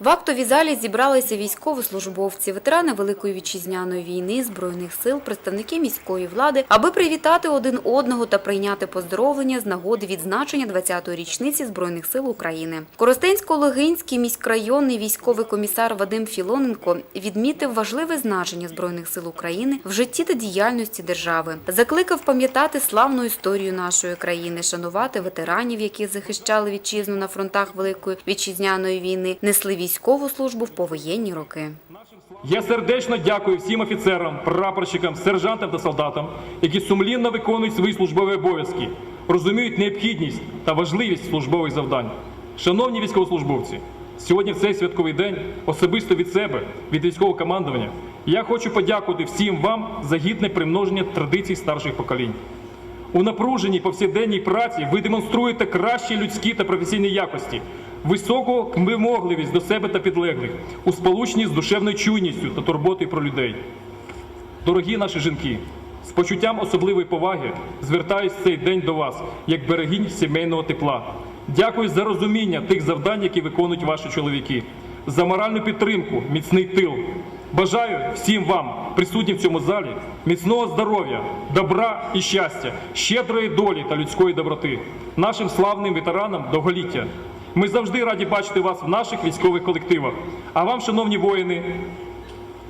В актовій залі зібралися військовослужбовці, ветерани Великої вітчизняної війни, збройних сил, представники міської влади, аби привітати один одного та прийняти поздоровлення з нагоди відзначення 20-ї річниці збройних сил України. Коростенсько-Логинський міськрайонний військовий комісар Вадим Філоненко відмітив важливе значення збройних сил України в житті та діяльності держави. Закликав пам'ятати славну історію нашої країни, шанувати ветеранів, які захищали вітчизну на фронтах Великої вітчизняної війни, несли військову службу в повоєнні роки. Я сердечно дякую всім офіцерам, прапорщикам, сержантам та солдатам, які сумлінно виконують свої службові обов'язки, розуміють необхідність та важливість службових завдань. Шановні військовослужбовці, сьогодні в цей святковий день особисто від себе, від військового командування, я хочу подякувати всім вам за гідне примноження традицій старших поколінь. У напруженій повсякденній праці ви демонструєте кращі людські та професійні якості, високу вимогливість до себе та підлеглих, у сполученні з душевною чуйністю та турботою про людей. Дорогі наші жінки, з почуттям особливої поваги звертаюсь цей день до вас, як берегінь сімейного тепла. Дякую за розуміння тих завдань, які виконують ваші чоловіки, за моральну підтримку, міцний тил. Бажаю всім вам, присутнім в цьому залі, міцного здоров'я, добра і щастя, щедрої долі та людської доброти, нашим славним ветеранам довголіття. Ми завжди раді бачити вас в наших військових колективах. А вам, шановні воїни,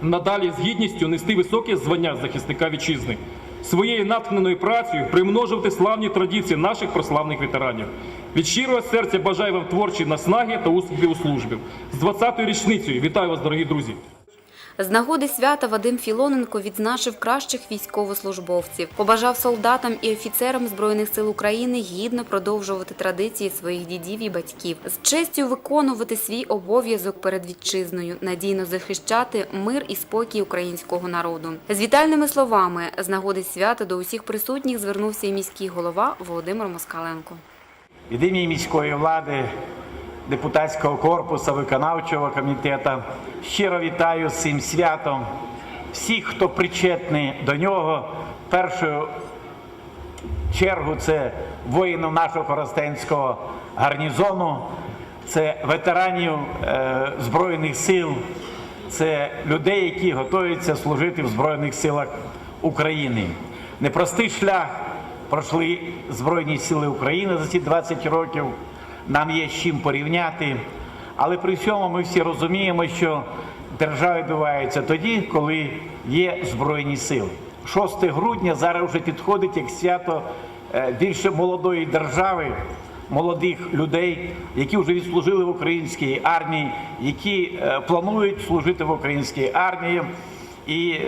надалі з гідністю нести високе звання захисника вітчизни, своєю натхненою працею примножувати славні традиції наших прославних ветеранів. Від щирого серця бажаю вам творчої наснаги та успіхів у службі. З 20-ю річницею вітаю вас, дорогі друзі! З нагоди свята Вадим Філоненко відзначив кращих військовослужбовців, побажав солдатам і офіцерам Збройних сил України гідно продовжувати традиції своїх дідів і батьків, з честю виконувати свій обов'язок перед вітчизною, надійно захищати мир і спокій українського народу. З вітальними словами з нагоди свята до усіх присутніх звернувся і міський голова Володимир Москаленко. від імені міської влади, депутатського корпусу, виконавчого комітету щиро вітаю з цим святом всіх, хто причетний до нього. Першу чергу це воїнів нашого Коростенського гарнізону, це ветеранів е, Збройних сил, це людей, які готуються служити в Збройних силах України. Непростий шлях пройшли Збройні сили України за ці 20 років. Нам є з чим порівняти. Але при цьому ми всі розуміємо, що держава відбувається тоді, коли є Збройні сили. 6 грудня зараз вже підходить як свято е, більше молодої держави, молодих людей, які вже відслужили в українській армії, які е, планують служити в українській армії. І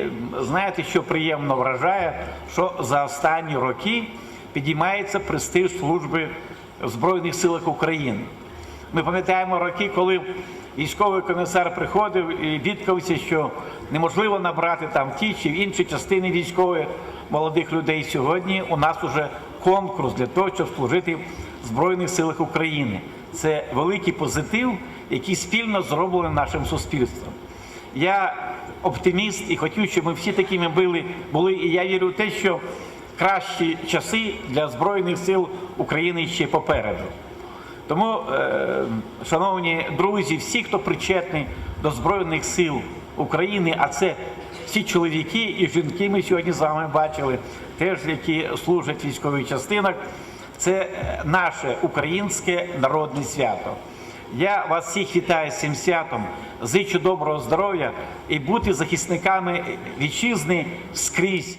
знаєте, що приємно вражає, що за останні роки підіймається престиж служби Збройних силах України. Ми пам'ятаємо роки, коли військовий комісар приходив і бідкався, що неможливо набрати там ті чи інші частини військової молодих людей. Сьогодні у нас уже конкурс для того, щоб служити в Збройних силах України. Це великий позитив, який спільно зроблений нашим суспільством. Я оптиміст і хотів, щоб ми всі такими були, були. І я вірю в те, що кращі часи для Збройних сил України ще попереду. Тому, е, шановні друзі, всі, хто причетний до Збройних сил України, а це всі чоловіки і жінки, ми сьогодні з вами бачили, теж які служать військових частинах, це е, наше українське народне свято. Я вас всіх вітаю з цим святом, зичу доброго здоров'я і бути захисниками вітчизни скрізь.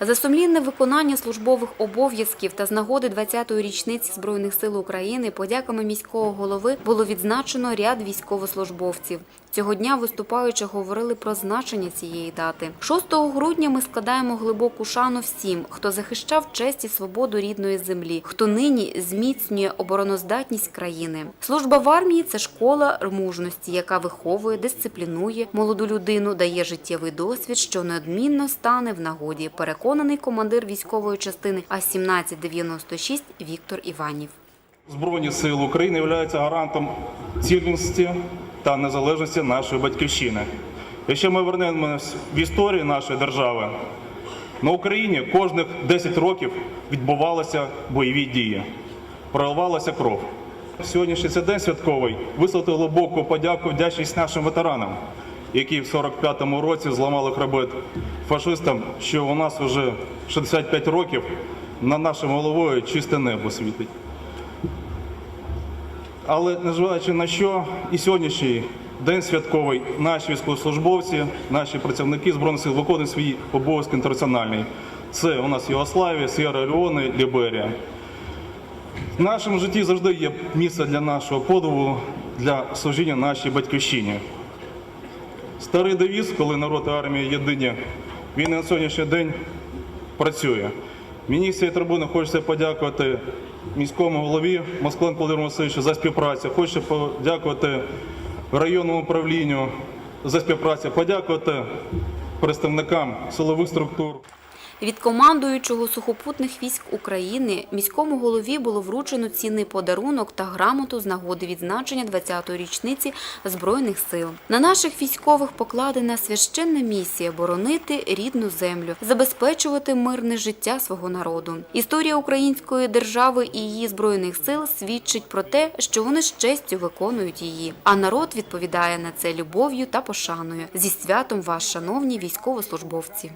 За сумлінне виконання службових обов'язків та з нагоди 20-ї річниці Збройних сил України подяками міського голови було відзначено ряд військовослужбовців. Цього дня виступаючи говорили про значення цієї дати. 6 грудня ми складаємо глибоку шану всім, хто захищав честь і свободу рідної землі, хто нині зміцнює обороноздатність країни. Служба в армії це школа мужності, яка виховує, дисциплінує молоду людину, дає життєвий досвід, що неодмінно стане в нагоді. Переконаний командир військової частини А 1796 Віктор Іванів. Збройні сили України являються гарантом цілісності та незалежності нашої батьківщини. Якщо ми вернемось в історію нашої держави, на Україні кожних 10 років відбувалися бойові дії, проливалася кров. Сьогоднішній цей день святковий висловити глибоку подяку вдячність нашим ветеранам, які в 45-му році зламали хребет фашистам, що у нас вже 65 років над нашою головою чисте небо світить. Але незважаючи на що, і сьогоднішній день святковий, наші військовослужбовці, наші працівники Збройних сил виконують свій обов'язки інтернаціональний. Це у нас Єгославія, Сєра Леоне, Ліберія. В нашому житті завжди є місце для нашого подвигу, для служіння нашій батьківщині. Старий девіз, коли народ і армія єдині, він на сьогоднішній день працює. Мені з цієї трибуни хочеться подякувати міському голові Москаленку Володимиру Васильовичу за співпрацю. Хочу подякувати районному управлінню за співпрацю, подякувати представникам силових структур. Від командуючого сухопутних військ України міському голові було вручено цінний подарунок та грамоту з нагоди відзначення 20-ї річниці Збройних сил. На наших військових покладена священна місія боронити рідну землю, забезпечувати мирне життя свого народу. Історія української держави і її збройних сил свідчить про те, що вони з честю виконують її. А народ відповідає на це любов'ю та пошаною. Зі святом вас, шановні військовослужбовці.